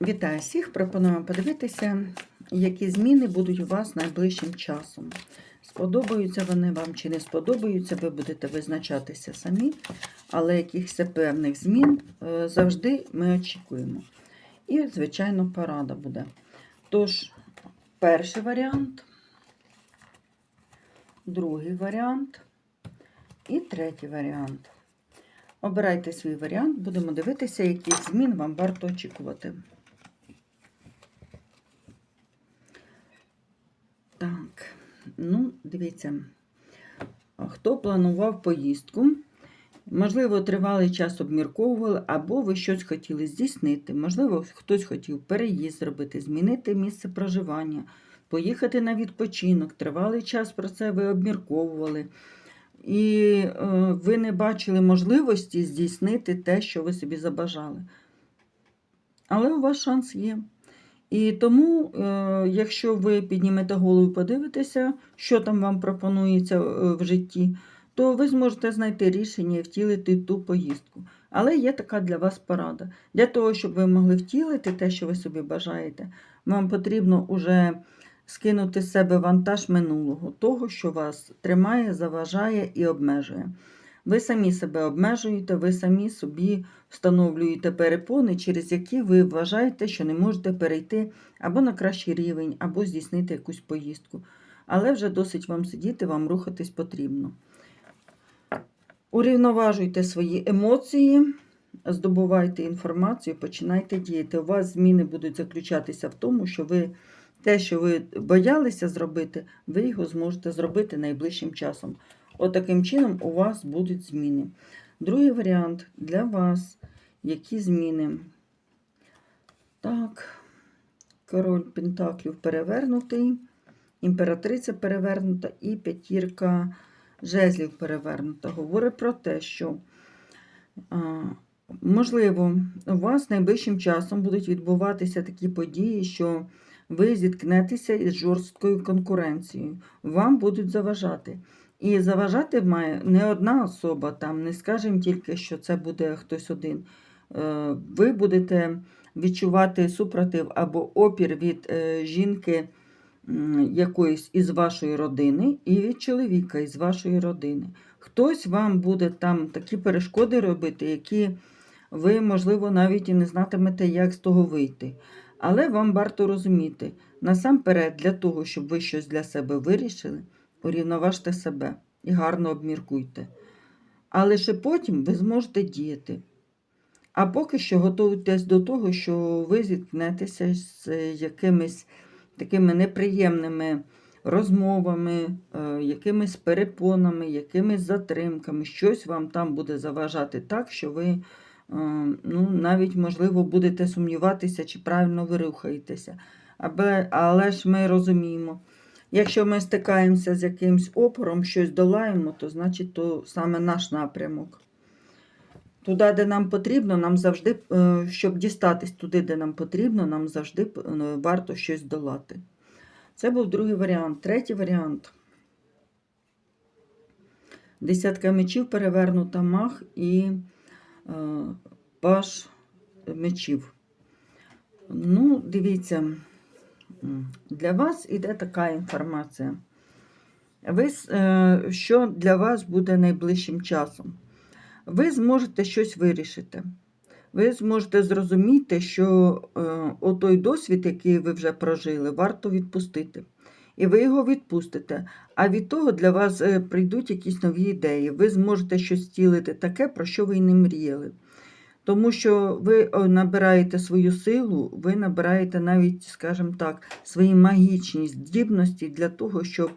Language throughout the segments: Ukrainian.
Вітаю всіх! Пропоную подивитися, які зміни будуть у вас найближчим часом. Сподобаються вони вам чи не сподобаються, ви будете визначатися самі, але якихось певних змін е, завжди ми очікуємо. І, звичайно, порада буде. Тож, перший варіант, другий варіант і третій варіант. Обирайте свій варіант, будемо дивитися, яких змін вам варто очікувати. Так, ну, дивіться, хто планував поїздку, можливо, тривалий час обмірковували, або ви щось хотіли здійснити. Можливо, хтось хотів переїзд зробити, змінити місце проживання, поїхати на відпочинок. Тривалий час про це ви обмірковували. І е, ви не бачили можливості здійснити те, що ви собі забажали. Але у вас шанс є. І тому, е, якщо ви піднімете голову і подивитеся, що там вам пропонується е, в житті, то ви зможете знайти рішення і втілити ту поїздку. Але є така для вас порада. Для того, щоб ви могли втілити те, що ви собі бажаєте, вам потрібно уже скинути з себе вантаж минулого, того, що вас тримає, заважає і обмежує. Ви самі себе обмежуєте, ви самі собі встановлюєте перепони, через які ви вважаєте, що не можете перейти або на кращий рівень, або здійснити якусь поїздку. Але вже досить вам сидіти, вам рухатись потрібно. Урівноважуйте свої емоції, здобувайте інформацію, починайте діяти. У вас зміни будуть заключатися в тому, що ви те, що ви боялися зробити, ви його зможете зробити найближчим часом. Отаким чином у вас будуть зміни. Другий варіант для вас. Які зміни? Так, король Пентаклів перевернутий, імператриця перевернута і п'ятірка жезлів перевернута. Говорить про те, що, можливо, у вас найближчим часом будуть відбуватися такі події, що ви зіткнетеся із жорсткою конкуренцією. Вам будуть заважати. І заважати має не одна особа, там не скажемо тільки, що це буде хтось один. Е, Ви будете відчувати супротив або опір від е, жінки якоїсь із вашої родини і від чоловіка із вашої родини. Хтось вам буде там такі перешкоди робити, які ви, можливо, навіть і не знатимете, як з того вийти. Але вам варто розуміти, насамперед, для того, щоб ви щось для себе вирішили, урівноважте себе і гарно обміркуйте. А лише потім ви зможете діяти. А поки що готуйтесь до того, що ви зіткнетеся з якимись такими неприємними розмовами, е, якимись перепонами, якимись затримками. Щось вам там буде заважати так, що ви е, ну, навіть, можливо, будете сумніватися, чи правильно ви рухаєтеся. Але, але ж ми розуміємо, якщо ми стикаємося з якимсь опором, щось долаємо, то значить то саме наш напрямок. Туди, де нам потрібно, нам завжди, е, щоб дістатись туди, де нам потрібно, нам завжди е, варто щось долати. Це був другий варіант. Третій варіант. Десятка мечів перевернута мах і е, паш мечів. Ну, дивіться, для вас іде така інформація. Ви, е, що для вас буде найближчим часом? Ви зможете щось вирішити. Ви зможете зрозуміти, що е, отой досвід, який ви вже прожили, варто відпустити. І ви його відпустите. А від того для вас е, прийдуть якісь нові ідеї. Ви зможете щось втілити таке, про що ви й не мріяли. Тому що ви набираєте свою силу, ви набираєте навіть, скажімо так, свої магічні здібності для того, щоб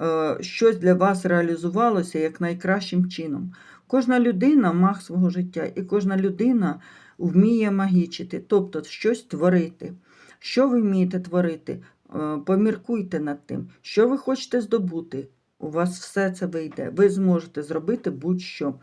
е, щось для вас реалізувалося як найкращим чином. Кожна людина маг свого життя, і кожна людина вміє магічити, тобто щось творити. Що ви вмієте творити? Е, Поміркуйте над тим, що ви хочете здобути. У вас все це вийде. Ви зможете зробити будь-що.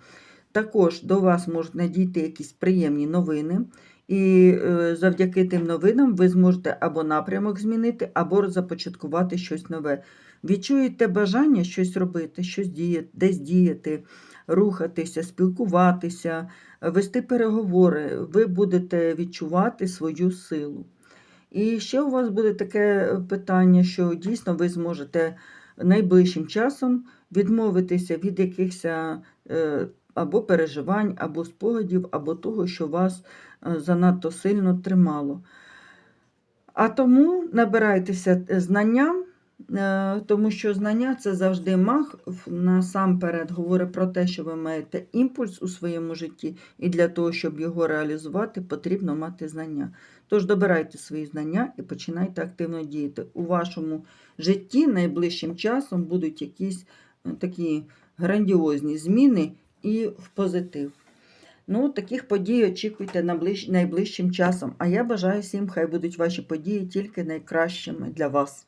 Також до вас можуть надійти якісь приємні новини, і е, завдяки тим новинам ви зможете або напрямок змінити, або започаткувати щось нове. відчуєте бажання щось робити, щось діяти, десь діяти, рухатися, спілкуватися, вести переговори, ви будете відчувати свою силу. І ще у вас буде таке питання, що дійсно ви зможете найближчим часом відмовитися від якихось е, або переживань, або спогадів, або того, що вас е, занадто сильно тримало. А тому набирайтеся е, знанням, е, тому що знання це завжди маг. В- Насамперед говорить про те, що ви маєте імпульс у своєму житті, і для того, щоб його реалізувати, потрібно мати знання. Тож добирайте свої знання і починайте активно діяти. У вашому житті найближчим часом будуть якісь такі грандіозні зміни і в позитив. Ну, таких подій очікуйте найближчим часом. А я бажаю всім, хай будуть ваші події тільки найкращими для вас.